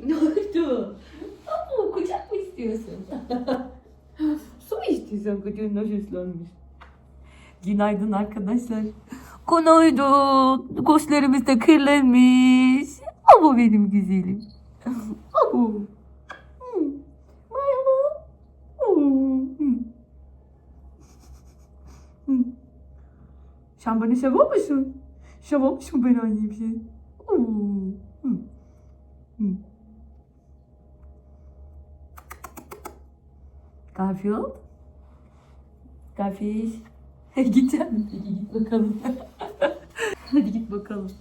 Ne oldu? Ama kucak mı istiyorsun? Su mu istiyorsun kucağın nasıl ıslanmış? Günaydın arkadaşlar. Günaydın. Gözlerimiz de kirlenmiş. Ama benim güzelim. Ama. Merhaba. Sen beni seviyor musun? Seviyor musun beni annem? Hmm. Garfield? Garfield? Gideceğim mi? Peki git bakalım. Hadi git bakalım.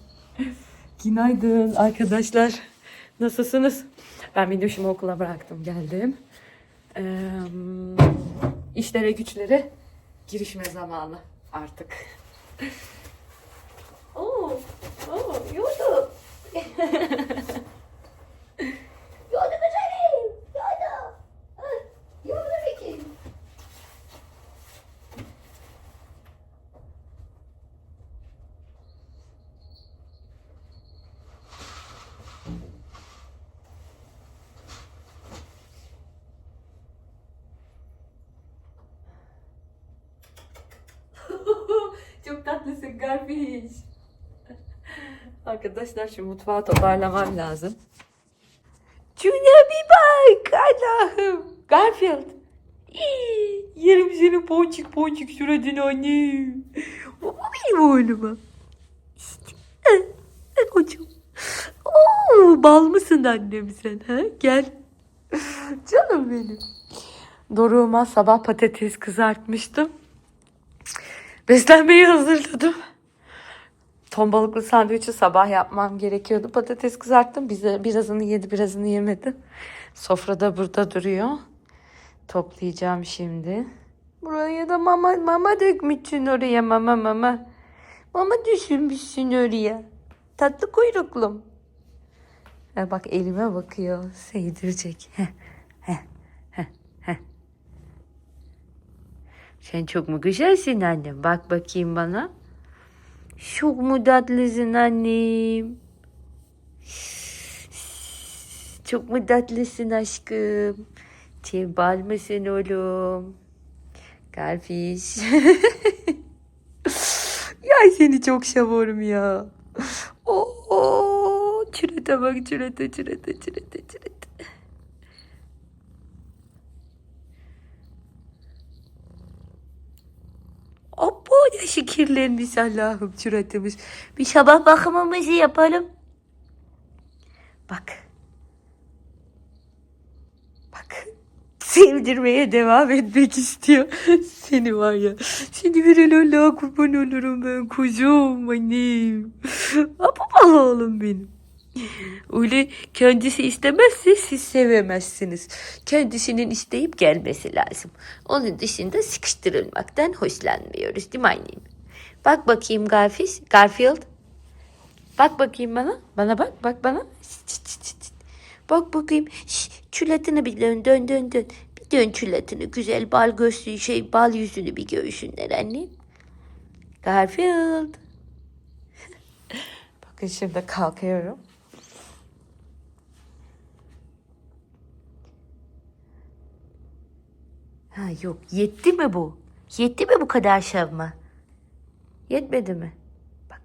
Günaydın arkadaşlar. Nasılsınız? Ben Minnoş'umu okula bıraktım geldim. Ee, işlere güçlere girişme zamanı artık. Oo, oo, yurdu. Yurdu güzelim. Yurdu. Ah, Yurdu peki. Çok tatlısın Garfiş. Arkadaşlar şu mutfağı toparlamam lazım. Şuna bir bak Allah'ım. Garfield. İyi, yerim senin ponçik ponçik suratını annem. Bu benim oğluma. İşte. Koçum. Oo, bal mısın annem sen ha? Gel. Canım benim. Doruğuma sabah patates kızartmıştım. Beslenmeyi hazırladım. Ton balıklı sandviçi sabah yapmam gerekiyordu. Patates kızarttım. Bize birazını yedi, birazını yemedi. Sofrada burada duruyor. Toplayacağım şimdi. Buraya da mama mama dökmüşsün oraya mama mama. Mama düşünmüşsün oraya. Tatlı kuyruklum. Ha, bak elime bakıyor. Sevdirecek. Sen çok mu güzelsin annem? Bak bakayım bana. Çok mu tatlısın annem? Çok mu tatlısın aşkım? Tembal mısın oğlum? Garfiş. ya seni çok seviyorum ya. Oo, çürete bak çürete çürete çürete çürete. Ne şekillenmiş Allah'ım suratımız. Bir sabah bakımımızı yapalım. Bak. Bak. Sevdirmeye devam etmek istiyor. Seni var ya. Seni bir Allah'a kurban olurum ben kuzum annem. Apapal oğlum benim. Öyle kendisi istemezse siz sevemezsiniz. Kendisinin isteyip gelmesi lazım. Onun dışında sıkıştırılmaktan hoşlanmıyoruz değil mi annem? Bak bakayım Garfish, Garfield. Bak bakayım bana. Bana bak, bak bana. Çıt çıt çıt. Bak bakayım. Şş, çületini bir dön, dön, dön, dön. Bir dön çületini. Güzel bal gözlü şey, bal yüzünü bir göğsünler annem. Garfield. Bakın şimdi kalkıyorum. Ha yok yetti mi bu? Yetti mi bu kadar şavma? Yetmedi mi? Bak.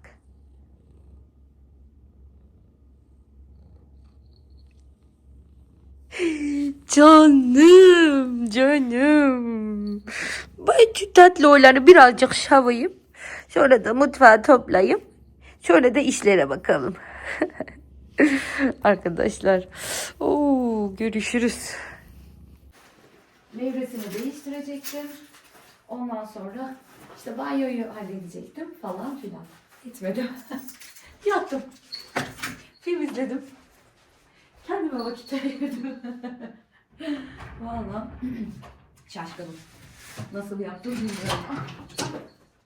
Canım, canım. Ben şu tatlı oğlanı birazcık şavayım. Sonra da mutfağı toplayayım. Sonra da işlere bakalım. Arkadaşlar. Oo, görüşürüz. Meyvesini değiştirecektim. Ondan sonra işte banyoyu halledecektim falan filan. Gitmedim. Yattım. Temizledim. Kendime vakit ayırdım. Valla şaşkınım. Nasıl yaptım bilmiyorum.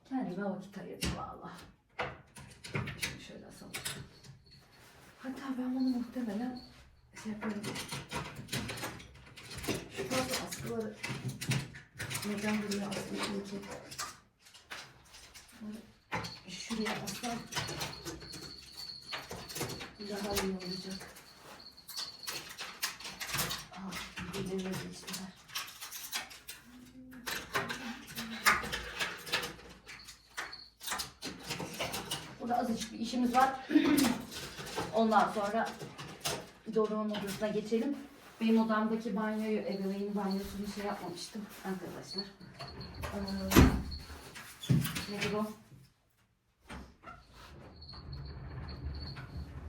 Kendime vakit ayırdım valla. Şunu şöyle asalım. Hatta ben bunu muhtemelen şey yaparım. Bazı askıları neden buraya askıları Şuraya aslan daha iyi olacak. Aa, bir de Burada azıcık bir işimiz var. Ondan sonra dolabın odasına geçelim. Benim odamdaki banyoyu, ebeveyn banyosunu şey yapmamıştım arkadaşlar. Ee, nedir o?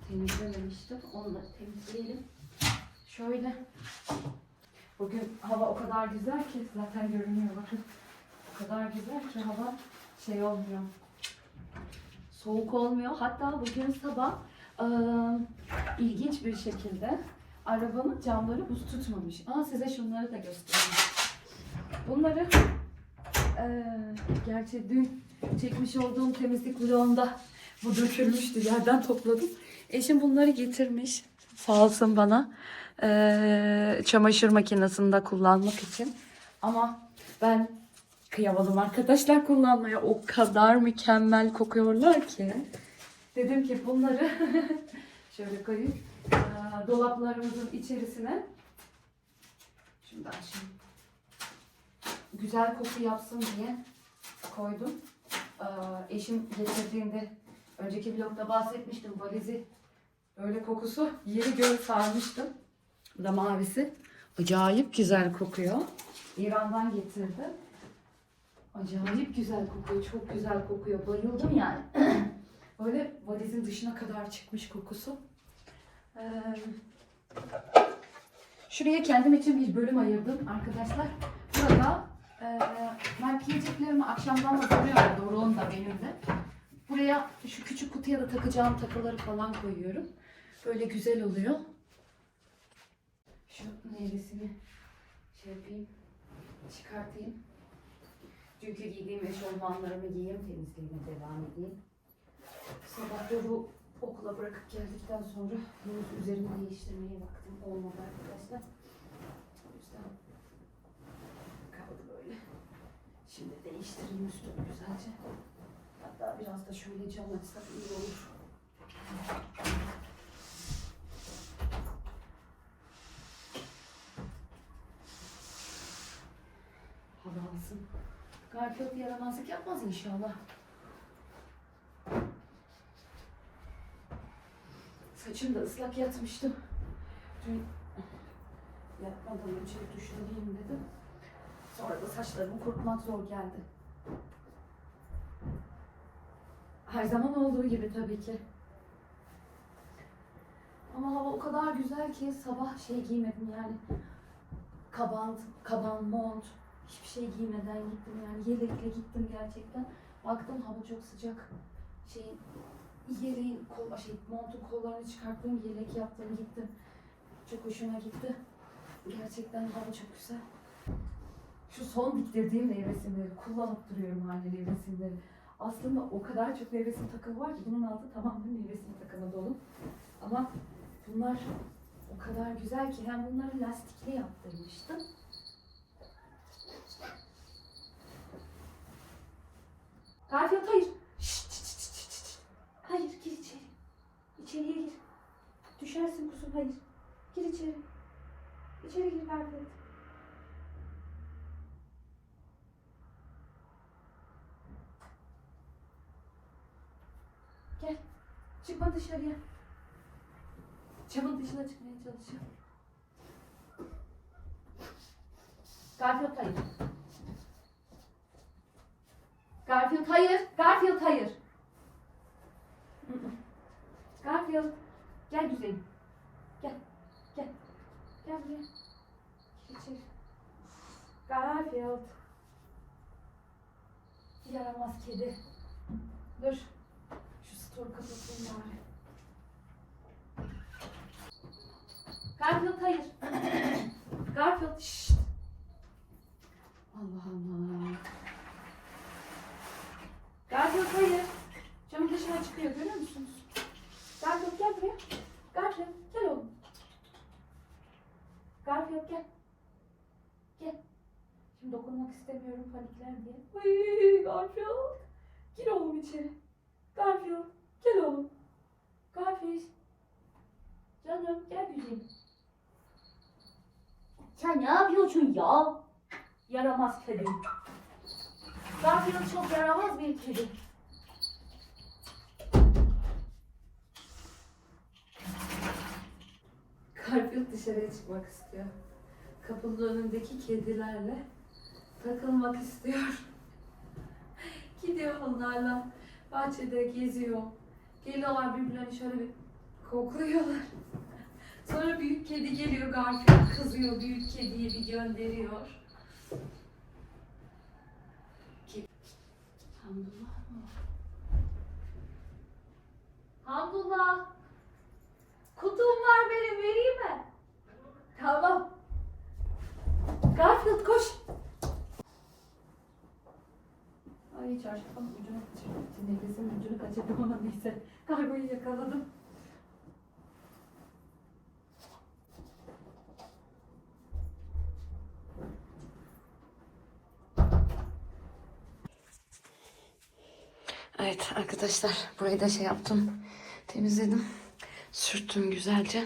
Temizlememiştim. Onu da temizleyelim. Şöyle. Bugün hava o kadar güzel ki zaten görünüyor bakın. O kadar güzel ki hava şey olmuyor. Soğuk olmuyor. Hatta bugün sabah eee, ilginç bir şekilde arabamın camları buz tutmamış. Aa size şunları da göstereyim. Bunları eee gerçi dün çekmiş olduğum temizlik vlogunda bu dökülmüştü. Yerden topladım. Eşim bunları getirmiş. Sağ olsun bana. Eee, çamaşır makinesinde kullanmak için. Ama ben kıyamadım arkadaşlar kullanmaya. O kadar mükemmel kokuyorlar ki. Dedim ki bunları şöyle koyayım. Eee, dolaplarımızın içerisine şimdi açayım. Güzel koku yapsın diye koydum. Eee, eşim getirdiğinde önceki vlogda bahsetmiştim valizi Öyle kokusu yeri göğü sarmıştım. Bu da mavisi. Acayip güzel kokuyor. İran'dan getirdi. Acayip güzel kokuyor. Çok güzel kokuyor. Bayıldım yani. Böyle valizin dışına kadar çıkmış kokusu. Şuraya kendim için bir bölüm ayırdım arkadaşlar. Burada e, ben giyeceklerimi akşamdan hazırlıyorum. Doruk'un da benim de. Buraya şu küçük kutuya da takacağım takıları falan koyuyorum. Böyle güzel oluyor. Şu meyvesini şey yapayım, çıkartayım. Çünkü giydiğim eşofmanlarımı giyeyim, temizliğine devam edeyim. Sabah Doru okula bırakıp geldikten sonra henüz üzerimi değiştirmeye vaktim olmadı arkadaşlar. O yüzden kaldı böyle. Şimdi değiştireyim üstümü güzelce. Hatta biraz da şöyle cam açsak iyi olur. Hava alsın. Garfield yaramazlık yapmaz inşallah. Saçım da ıslak yatmıştım. Dün yatmadan önce düşüneyim dedim. Sonra da saçlarımı kurutmak zor geldi. Her zaman olduğu gibi tabii ki. Ama hava o kadar güzel ki sabah şey giymedim yani. Kaban, kaban, mont, hiçbir şey giymeden gittim yani yelekle gittim gerçekten. Baktım hava çok sıcak. Şey yeleğin kol, şey montun kollarını çıkarttım, yelek yaptım gittim. Çok hoşuma gitti. Gerçekten hava çok güzel. Şu son diktirdiğim nevresimleri kullanıp duruyorum hala nevresimleri. Aslında o kadar çok nevresim takımı var ki bunun altı tamamen nevresim takımı dolu. Ama bunlar o kadar güzel ki hem bunları lastikli yaptırmıştım. Garfield hayır. Şşt, şşt, şşt, şşt, şşt. Hayır gir içeri. İçeriye gir. Düşersin kuzum hayır. Gir içeri. İçeri gir Garfield. Gel. Çıkma dışarıya. Camın dışına çıkmaya çalışıyor. Garfield hayır. Garfield hayır. Garfield hayır. Garfield gel güzelim. Gel. Gel. Gel. Gir içeri. Garfield. Yaramaz kedi. Dur. Şu storu kapatayım bari. Garfield hayır. Garfield şşt. Allah Allah. Garfield hayır. Camın dışına çıkıyor görüyor musunuz? Garfield gel buraya. Garfield gel oğlum. Garfield gel. Gel. Şimdi dokunmak istemiyorum panikler diye. Ay Garfield. Gir oğlum içeri. Garfield gel oğlum. Garfield. Canım gel güzelim. Sen ne yapıyorsun ya? Yaramaz kedi. Garfield çok yaramaz bir kedi. Garfield dışarıya çıkmak istiyor. Kapının önündeki kedilerle takılmak istiyor. Gidiyor onlarla. Bahçede geziyor. Geliyorlar birbirlerini şöyle bir kokluyorlar. Sonra büyük kedi geliyor Garfield kızıyor büyük kediyi bir gönderiyor. Ki- Hamdullah mı? Hamdullah. Kutum var benim vereyim mi? Tamam. Garfield koş. Ay çarşafın ucunu kaçırdım. Nefesin ucunu kaçırdım ama neyse. Kargoyu yakaladım. Evet arkadaşlar burayı da şey yaptım. Temizledim. Sürttüm güzelce.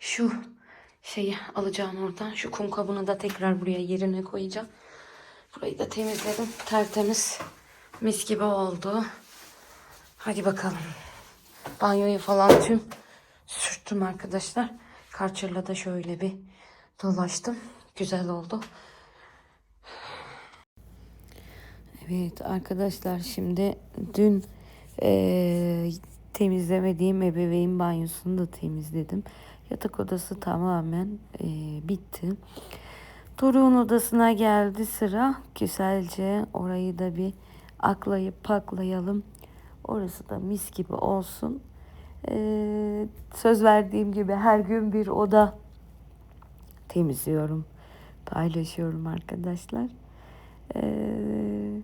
Şu şeyi alacağım oradan. Şu kum kabını da tekrar buraya yerine koyacağım. Burayı da temizledim. Tertemiz. Mis gibi oldu. Hadi bakalım. Banyoyu falan tüm sürttüm arkadaşlar. Karçırla da şöyle bir dolaştım. Güzel oldu. Evet arkadaşlar şimdi dün eee, temizlemediğim ebeveyn banyosunu da temizledim. Yatak odası tamamen eee, bitti. Doruk'un odasına geldi sıra. Güzelce orayı da bir aklayıp paklayalım. Orası da mis gibi olsun. Eee, söz verdiğim gibi her gün bir oda temizliyorum. Paylaşıyorum arkadaşlar. Eee,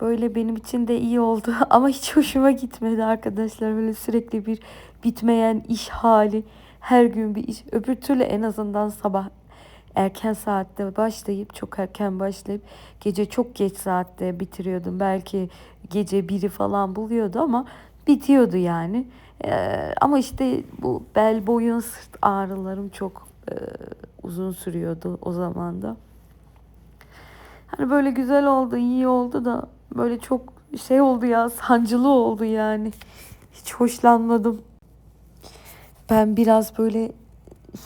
böyle benim için de iyi oldu ama hiç hoşuma gitmedi arkadaşlar. Böyle sürekli bir bitmeyen iş hali, her gün bir iş. Öbür türlü en azından sabah erken saatte başlayıp çok erken başlayıp gece çok geç saatte bitiriyordum. Belki gece biri falan buluyordu ama bitiyordu yani. Eee, ama işte bu bel boyun sırt ağrılarım çok eee, uzun sürüyordu o zaman da. Hani böyle güzel oldu, iyi oldu da böyle çok şey oldu ya, sancılı oldu yani. Hiç hoşlanmadım. Ben biraz böyle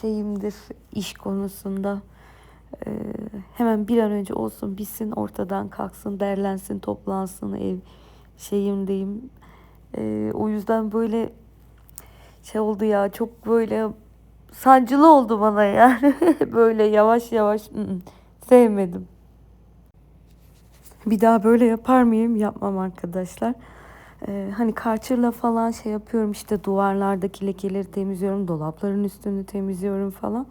şeyimdir iş konusunda. Ee, hemen bir an önce olsun, bitsin, ortadan kalksın, derlensin, toplansın ev şeyimdeyim. Ee, o yüzden böyle şey oldu ya, çok böyle sancılı oldu bana yani. böyle yavaş yavaş ı-ı, sevmedim. Bir daha böyle yapar mıyım? Yapmam arkadaşlar. Ee, hani karçırla falan şey yapıyorum işte duvarlardaki lekeleri temizliyorum, dolapların üstünü temizliyorum falan.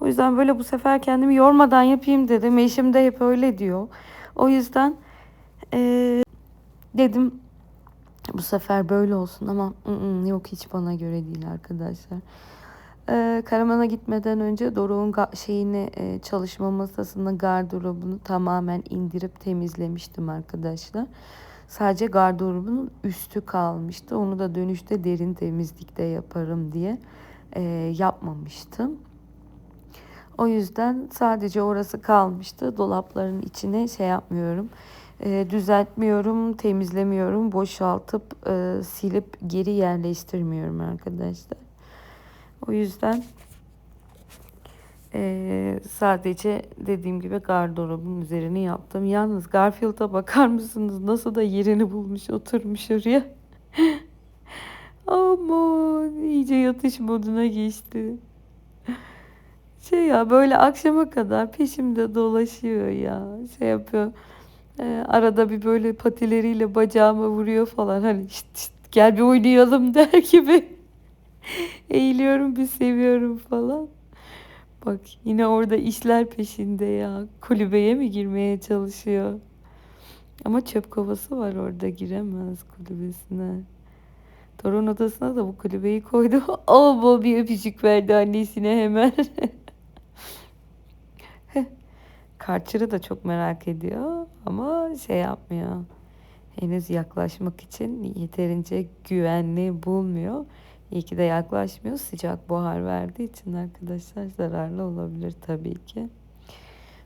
O yüzden böyle bu sefer kendimi yormadan yapayım dedim. Eşim de hep öyle diyor. O yüzden ee, dedim bu sefer böyle olsun ama ı-ı, yok hiç bana göre değil arkadaşlar. Ee, Karaman'a gitmeden önce Doruk'un şeyini e, çalışma masasını gardırobunu tamamen indirip temizlemiştim arkadaşlar. Sadece gardırobunun üstü kalmıştı. Onu da dönüşte derin temizlikte yaparım diye e, yapmamıştım. O yüzden sadece orası kalmıştı. Dolapların içine şey yapmıyorum. e, düzeltmiyorum, temizlemiyorum, boşaltıp e, silip geri yerleştirmiyorum arkadaşlar. O yüzden eee, sadece dediğim gibi gardırobun üzerini yaptım. Yalnız Garfield'a bakar mısınız? Nasıl da yerini bulmuş, oturmuş oraya. Aman iyice yatış moduna geçti. Şey ya böyle akşama kadar peşimde dolaşıyor ya. Şey yapıyor. Eee, arada bir böyle patileriyle bacağıma vuruyor falan. Hani şşt, şşt, gel bir oynayalım der gibi. Eğiliyorum bir seviyorum falan. Bak yine orada işler peşinde ya. Kulübeye mi girmeye çalışıyor? Ama çöp kovası var orada giremez kulübesine. Torun odasına da bu kulübeyi koydu. Ama bir öpücük verdi annesine hemen. Karçırı da çok merak ediyor ama şey yapmıyor. Henüz yaklaşmak için yeterince güvenli bulmuyor. İyi ki de yaklaşmıyor. Sıcak buhar verdiği için arkadaşlar zararlı olabilir tabii ki.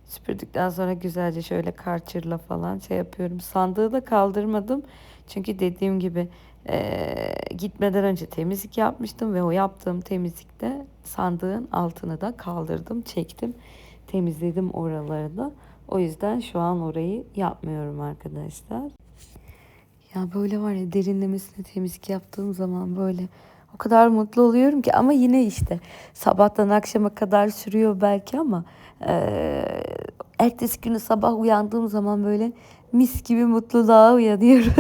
Süpürdükten sonra güzelce şöyle karçırla falan şey yapıyorum. Sandığı da kaldırmadım. Çünkü dediğim gibi Ee, gitmeden önce temizlik yapmıştım ve o yaptığım temizlikte sandığın altını da kaldırdım, çektim, temizledim oraları da. O yüzden şu an orayı yapmıyorum arkadaşlar. Ya böyle var ya derinlemesine temizlik yaptığım zaman böyle o kadar mutlu oluyorum ki ama yine işte sabahtan akşama kadar sürüyor belki ama eee ertesi günü sabah uyandığım zaman böyle mis gibi mutluluğa uyanıyorum.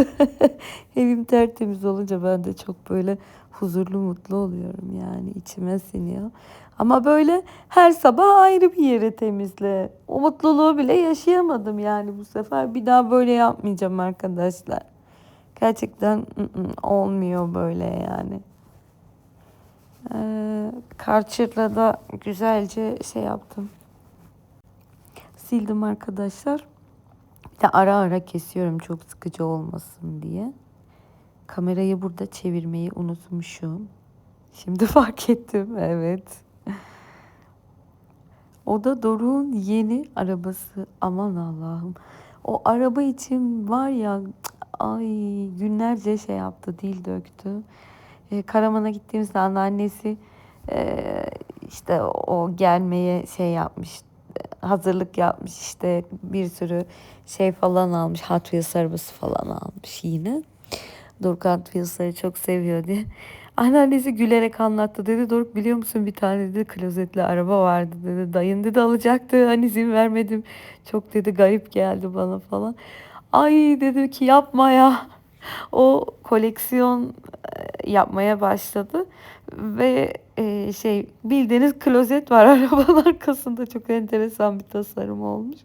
Evim tertemiz olunca ben de çok böyle huzurlu mutlu oluyorum yani içime siniyor. Ama böyle her sabah ayrı bir yere temizle. O mutluluğu bile yaşayamadım yani bu sefer. Bir daha böyle yapmayacağım arkadaşlar. Gerçekten ı-ı, olmuyor böyle yani. Ee, Karçır'la da güzelce şey yaptım. Sildim arkadaşlar. Bir de ara ara kesiyorum çok sıkıcı olmasın diye. Kamerayı burada çevirmeyi unutmuşum. Şimdi fark ettim evet. O da Doruk'un yeni arabası. Aman Allah'ım. O araba için var ya ay günlerce şey yaptı, dil döktü. Ee, Karaman'a gittiğimizde anneannesi e, işte o gelmeye şey yapmış, hazırlık yapmış işte bir sürü şey falan almış. Hot arabası falan almış yine. Doruk Hot çok seviyor diye. Anneannesi gülerek anlattı dedi. Doruk biliyor musun bir tane dedi klozetli araba vardı dedi. Dayın dedi alacaktı. Hani izin vermedim. Çok dedi garip geldi bana falan. Ay dedi ki yapma ya. O koleksiyon e, yapmaya başladı ve e, şey bildiğiniz klozet var arabanın arkasında çok enteresan bir tasarım olmuş.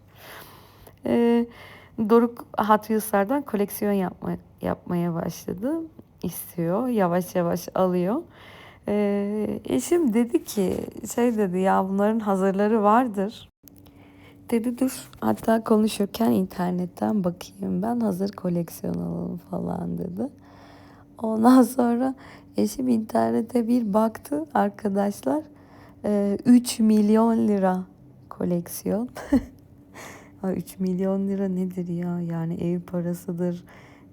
E, Doruk Hot koleksiyon yapma, yapmaya başladı. istiyor. Yavaş yavaş alıyor. Eşim dedi ki şey dedi ya bunların hazırları vardır. Dedi dur hatta konuşurken internetten bakayım ben hazır koleksiyon alalım falan dedi. Ondan sonra eşim internete bir baktı arkadaşlar. Ee, 3 milyon lira koleksiyon. Ay, 3 milyon lira nedir ya? Yani ev parasıdır,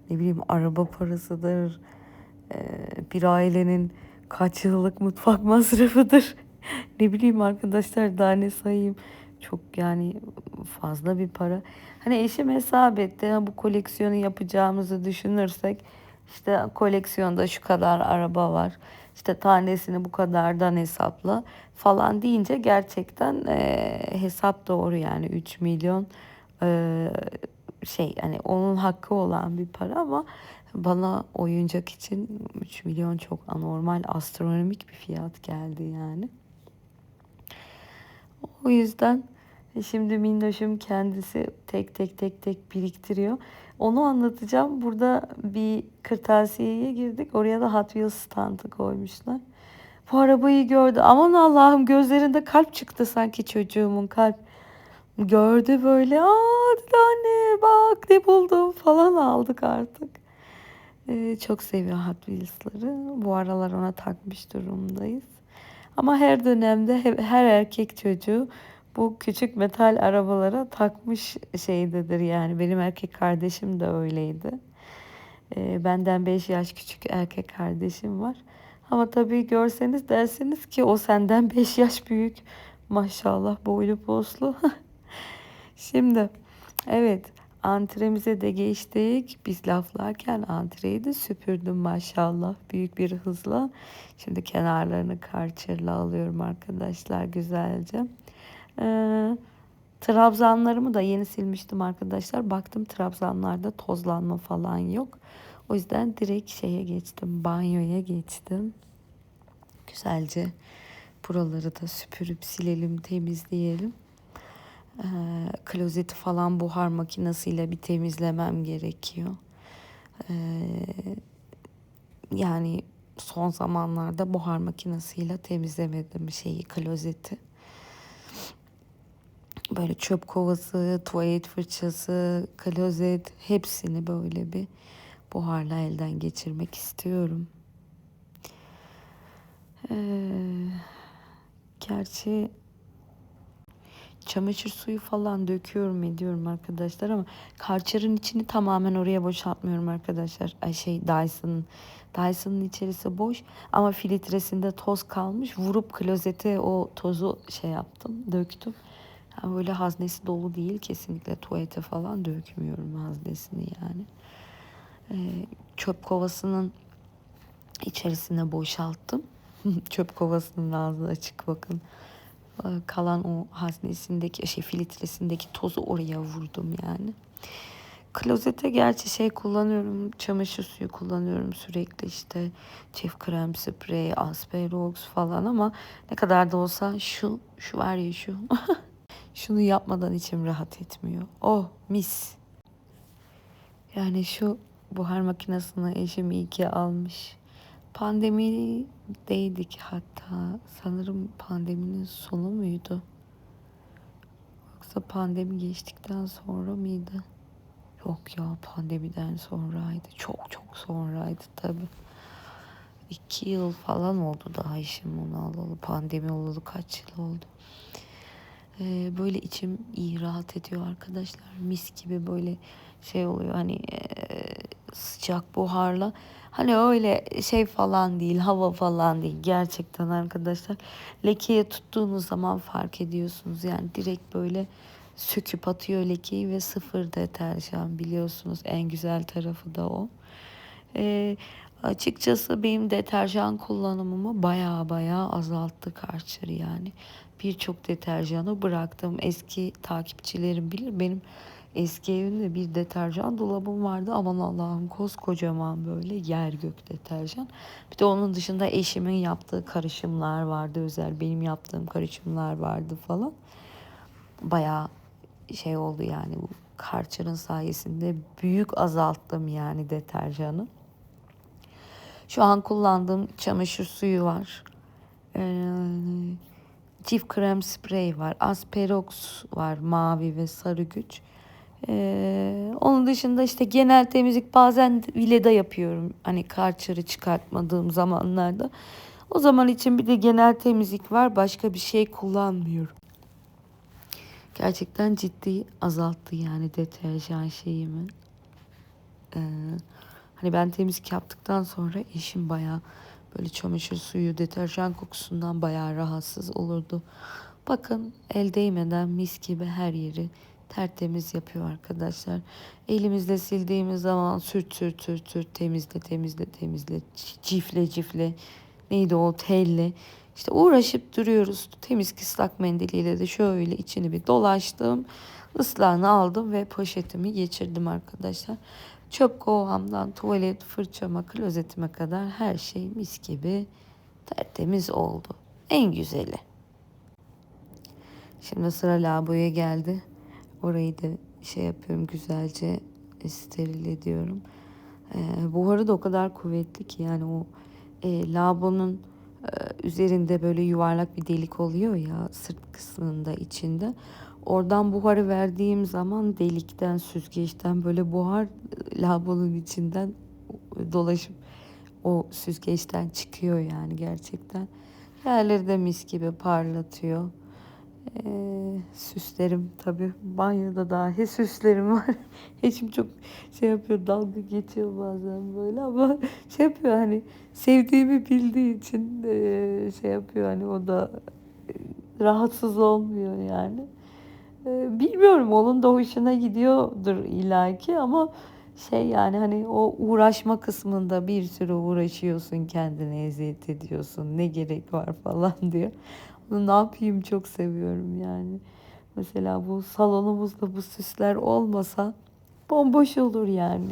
ne bileyim araba parasıdır, ee, bir ailenin kaç yıllık mutfak masrafıdır. ne bileyim arkadaşlar daha ne sayayım. Çok yani fazla bir para. Hani eşim hesap etti. Ha, bu koleksiyonu yapacağımızı düşünürsek işte koleksiyonda şu kadar araba var. İşte tanesini bu kadardan hesapla falan deyince gerçekten e, hesap doğru yani 3 milyon e, şey hani onun hakkı olan bir para ama bana oyuncak için 3 milyon çok anormal astronomik bir fiyat geldi yani. O yüzden şimdi Minnoş'um kendisi tek tek tek tek biriktiriyor. Onu anlatacağım. Burada bir kırtasiyeye girdik. Oraya da Hot Wheels standı koymuşlar. Bu arabayı gördü. Aman Allah'ım gözlerinde kalp çıktı sanki çocuğumun kalp. Gördü böyle. Aa dedi anne bak ne buldum falan aldık artık. Ee, çok seviyor Hot Wheels'ları. Bu aralar ona takmış durumdayız. Ama her dönemde he- her erkek çocuğu bu küçük metal arabalara takmış şeydedir yani. Benim erkek kardeşim de öyleydi. Ee, benden 5 yaş küçük erkek kardeşim var. Ama tabii görseniz dersiniz ki o senden 5 yaş büyük. Maşallah boylu poslu. Şimdi evet antremize de geçtik. Biz laflarken antreyi de süpürdüm maşallah büyük bir hızla. Şimdi kenarlarını karçırla alıyorum arkadaşlar güzelce. Ee, trabzanlarımı da yeni silmiştim arkadaşlar. Baktım trabzanlarda tozlanma falan yok. O yüzden direkt şeye geçtim. Banyoya geçtim. Güzelce buraları da süpürüp silelim, temizleyelim. Ee, klozeti falan buhar makinesiyle bir temizlemem gerekiyor. Ee, yani son zamanlarda buhar makinesiyle temizlemedim şeyi klozeti. Böyle çöp kovası, tuvalet fırçası, klozet hepsini böyle bir buharla elden geçirmek istiyorum. Ee, gerçi çamaşır suyu falan döküyorum ediyorum arkadaşlar ama karçarın içini tamamen oraya boşaltmıyorum arkadaşlar. Ay şey Dyson'ın Dyson'ın içerisi boş ama filtresinde toz kalmış. Vurup klozete o tozu şey yaptım, döktüm. Yani böyle haznesi dolu değil kesinlikle tuvalete falan dökmüyorum haznesini yani. Ee, çöp kovasının içerisine boşalttım. çöp kovasının ağzı açık bakın. Ee, Kalan o haznesindeki şey filtresindeki tozu oraya vurdum yani. Klozete gerçi şey kullanıyorum. Çamaşır suyu kullanıyorum sürekli işte. Çift krem sprey, asperox falan ama ne kadar da olsa şu şu var ya şu. Şunu yapmadan içim rahat etmiyor. Oh mis. Yani şu buhar makinesini eşim iyi ki almış. Pandemideydik hatta. Sanırım pandeminin sonu muydu? Yoksa pandemi geçtikten sonra mıydı? Yok ya pandemiden sonraydı. Çok çok sonraydı tabii. İki yıl falan oldu daha işim onu alalı. Pandemi olalı kaç yıl oldu. Ee, böyle içim iyi rahat ediyor arkadaşlar. Mis gibi böyle şey oluyor hani e, sıcak buharla. Hani öyle şey falan değil, hava falan değil. Gerçekten arkadaşlar lekeye tuttuğunuz zaman fark ediyorsunuz. Yani direkt böyle söküp atıyor lekeyi ve sıfır deterjan biliyorsunuz. En güzel tarafı da o. Ee, açıkçası benim deterjan kullanımımı baya baya azalttı Karcher yani. Birçok deterjanı bıraktım. Eski takipçilerim bilir benim eski evimde bir deterjan dolabım vardı. Aman Allah'ım koskocaman böyle yer gök deterjan. Bir de onun dışında eşimin yaptığı karışımlar vardı özel. Benim yaptığım karışımlar vardı falan. Bayağı şey oldu yani bu Karcher'ın sayesinde büyük azalttım yani deterjanı. Şu an kullandığım çamaşır suyu var. Ee, çift krem sprey var. Asperox var mavi ve sarı güç. Ee, onun dışında işte genel temizlik bazen Vileda yapıyorum. Hani karçarı çıkartmadığım zamanlarda. O zaman için bir de genel temizlik var. Başka bir şey kullanmıyorum. Gerçekten ciddi azalttı yani deterjan şeyimi. Ee, hani ben temizlik yaptıktan sonra eşim bayağı böyle çamaşır suyu, deterjan kokusundan bayağı rahatsız olurdu. Bakın el değmeden mis gibi her yeri tertemiz yapıyor arkadaşlar. Elimizle sildiğimiz zaman sürt sürt sürt sürt temizle temizle temizle cifle cifle neydi o telle işte uğraşıp duruyoruz. Temiz ıslak mendiliyle de şöyle içini bir dolaştım. Islağını aldım ve poşetimi geçirdim arkadaşlar. Çöp kovamdan tuvalet fırçama klozetime kadar her şey mis gibi tertemiz oldu. En güzeli. Şimdi sıra lavaboya geldi. Orayı da şey yapıyorum güzelce steril ediyorum. Ee, buharı da o kadar kuvvetli ki yani o e, lavabonun e, üzerinde böyle yuvarlak bir delik oluyor ya sırt kısmında içinde. Oradan buharı verdiğim zaman delikten süzgeçten böyle buhar e, lavabonun içinden dolaşıp o süzgeçten çıkıyor yani gerçekten. Yerleri de mis gibi parlatıyor. Ee, süslerim tabii banyoda dahi süslerim var. Eşim çok şey yapıyor dalga geçiyor bazen böyle ama şey yapıyor hani sevdiğimi bildiği için e, şey yapıyor hani o da e, rahatsız olmuyor yani. E, bilmiyorum onun da hoşuna gidiyordur illaki ama şey yani hani o uğraşma kısmında bir sürü uğraşıyorsun kendine eziyet ediyorsun ne gerek var falan diyor. Ne yapayım çok seviyorum yani. Mesela bu salonumuzda bu süsler olmasa bomboş olur yani.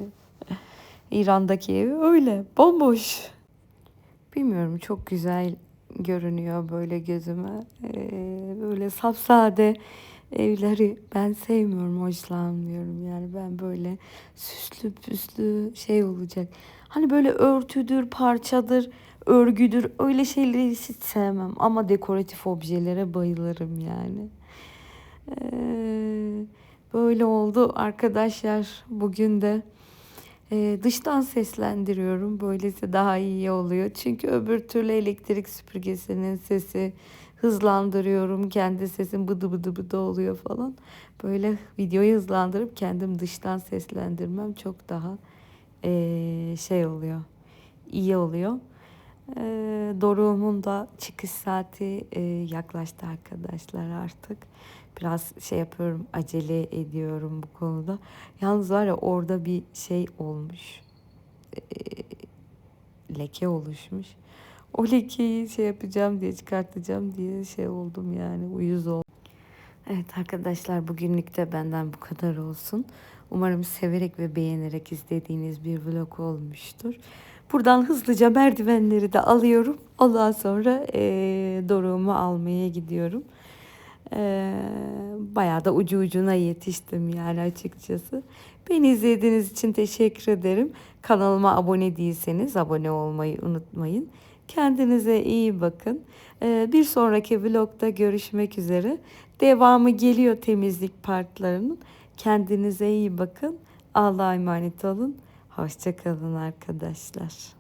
İran'daki evi öyle bomboş. Bilmiyorum çok güzel görünüyor böyle gözüme. Ee, böyle sapsade evleri ben sevmiyorum, hoşlanmıyorum. Yani ben böyle süslü püslü şey olacak. Hani böyle örtüdür, parçadır, örgüdür öyle şeyleri hiç sevmem. Ama dekoratif objelere bayılırım yani. Ee, böyle oldu arkadaşlar. Bugün de Ee, dıştan seslendiriyorum. Böylesi daha iyi oluyor. Çünkü öbür türlü elektrik süpürgesinin sesi hızlandırıyorum. Kendi sesim bıdı bıdı bıdı oluyor falan. Böyle videoyu hızlandırıp kendim dıştan seslendirmem çok daha ee, şey oluyor. iyi oluyor. Ee, Doruk'umun da çıkış saati ee, yaklaştı arkadaşlar artık. Biraz şey yapıyorum, acele ediyorum bu konuda. Yalnız var ya orada bir şey olmuş. Ee, leke oluşmuş. O lekeyi şey yapacağım diye çıkartacağım diye şey oldum yani uyuz oldum. Evet arkadaşlar bugünlük de benden bu kadar olsun. Umarım severek ve beğenerek izlediğiniz bir vlog olmuştur. Buradan hızlıca merdivenleri de alıyorum. Ondan sonra eee Doruk'umu almaya gidiyorum. Eee bayağı da ucu ucuna yetiştim yani açıkçası. Beni izlediğiniz için teşekkür ederim. Kanalıma abone değilseniz abone olmayı unutmayın. Kendinize iyi bakın. Eee, bir sonraki vlogda görüşmek üzere. Devamı geliyor temizlik partlarının. Kendinize iyi bakın. Allah'a emanet olun. Hoşçakalın arkadaşlar.